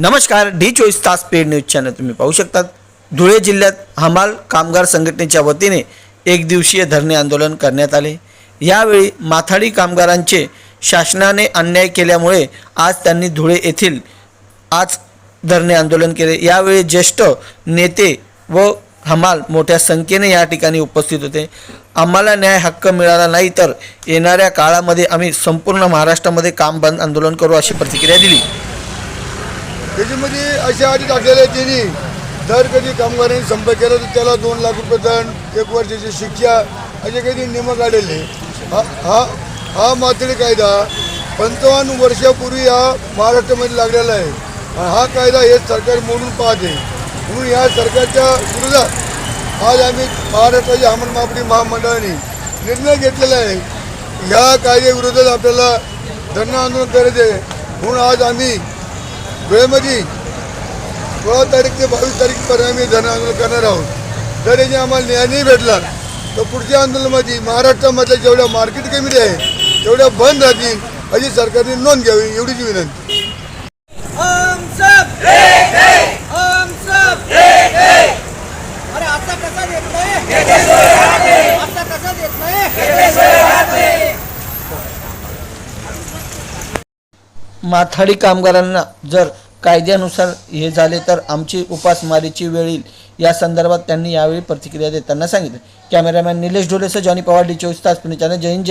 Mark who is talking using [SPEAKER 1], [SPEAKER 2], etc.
[SPEAKER 1] नमस्कार डी चोवीस तास पेड न्यूज चॅनल तुम्ही पाहू शकतात. धुळे जिल्ह्यात हमाल कामगार संघटनेच्या वतीने एक दिवसीय धरणे आंदोलन करण्यात आले. यावेळी माथाडी कामगारांचे शासनाने अन्याय केल्यामुळे आज त्यांनी धुळे येथील आज धरणे आंदोलन केले. यावेळी ज्येष्ठ नेते व हमाल मोठ्या संख्येने या ठिकाणी उपस्थित होते. आम्हाला न्याय हक्क मिळाला नाही तर येणाऱ्या काळामध्ये आम्ही संपूर्ण महाराष्ट्रामध्ये काम बंद आंदोलन करू अशी प्रतिक्रिया दिली.
[SPEAKER 2] त्याच्यामध्ये अशा अटी टाकलेल्या आहेत त्यांनी जर कधी कामगारांनी संप केला तर त्याला दोन लाख रुपये दंड एक वर्षाची शिक्षा असे काही नियम काढलेले हा हा हा मात्र कायदा पंचावन्न वर्षापूर्वी हा महाराष्ट्रामध्ये लागलेला आहे. आणि हा कायदा हे सरकार मोडून पाहते. म्हणून या सरकारच्या विरोधात आज आम्ही महाराष्ट्राच्या हमन महामंडळाने निर्णय घेतलेला आहे. ह्या कायद्याविरोधात आपल्याला धरणं आंदोलन करायचं आहे. म्हणून आज आम्ही वेळेमध्ये सोळा तारीख ते बावीस तारीखपर्यंत आम्ही धन आंदोलन करणार आहोत. जर याने आम्हाला न्याय नाही भेटला तर पुढच्या आंदोलनामध्ये महाराष्ट्रामधल्या जेवढ्या मार्केट कमिटी आहे तेवढ्या बंद राहतील अशी सरकारने नोंद घ्यावी एवढीच विनंती.
[SPEAKER 1] माथाडी कामगारांना जर कायद्यानुसार हे झाले तर आमची उपासमारीची वेळ येईल. या संदर्भात त्यांनी यावेळी प्रतिक्रिया देताना सांगितलं. कॅमेरामॅन निलेश ढोलेसह जॉनी पवार डी चोवीस तास पुणे चॅनल जय हिंद जय